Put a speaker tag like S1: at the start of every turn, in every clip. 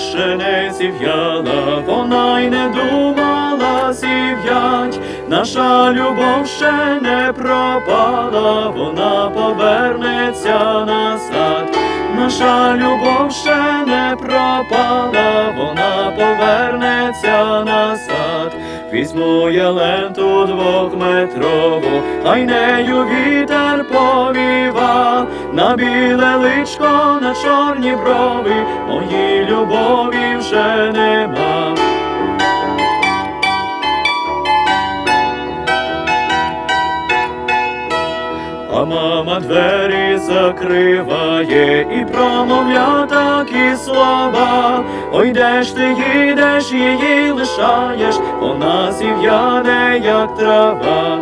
S1: пшениці в'яла, вона й не думала зів'ять, наша любов ще не пропала, вона повернеться назад. Наша любов ще не пропала, вона повернеться назад. Візьму я ленту двохметрову, а й нею вітер повіва, на біле личко, на чорні брови, моїй любові вже нема. А мама двері закриває і промовля такі слова. Ой, де ж ти їдеш, її лишаєш, вона зів'яне, як трава.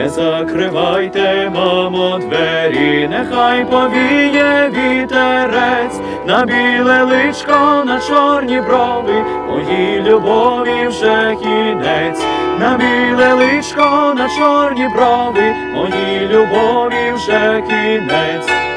S1: Не закривайте, мамо, двері, нехай повіє вітерець, на біле личко, на чорні брови, моїй любові вже кінець, на біле личко, на чорні брови, моїй любові вже кінець.